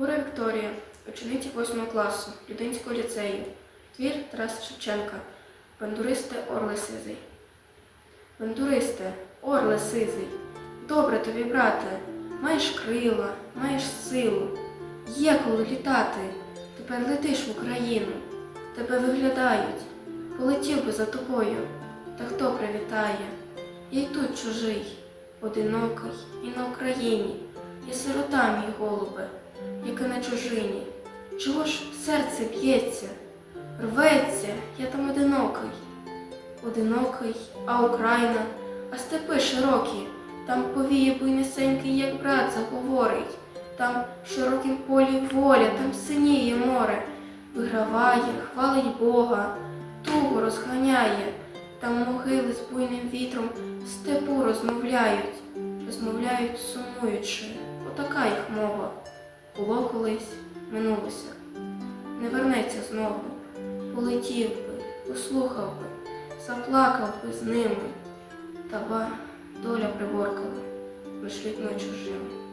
Гура Вікторія, учениця 8 класу Людинського ліцею. Твір Тараса Шевченка. Бандуристе Орле Сизий. Бандуристе, Орле Сизий, добре тобі, брате, маєш крила, маєш силу. Є коли літати, тепер летиш в Україну, тебе виглядають, полетів би за тобою, та хто привітає? Я й тут чужий, одинокий і на Україні, я сирота, мій голубе, як на чужині. Чого ж серце б'ється, рветься, я там одинокий, одинокий, а Україна, а степи широкі, там повіє буйнесенький, як брат заговорить, там в широкім полі воля, там синіє море, виграває, хвалить Бога, тугу розганяє, там могили з буйним вітром степу розмовляють, розмовляють сумуючи, отака їх мова. Було колись, минулося, не вернеться знову, полетів би, послухав би, заплакав би з ними, та ба доля приборкала, вишлітно чужими.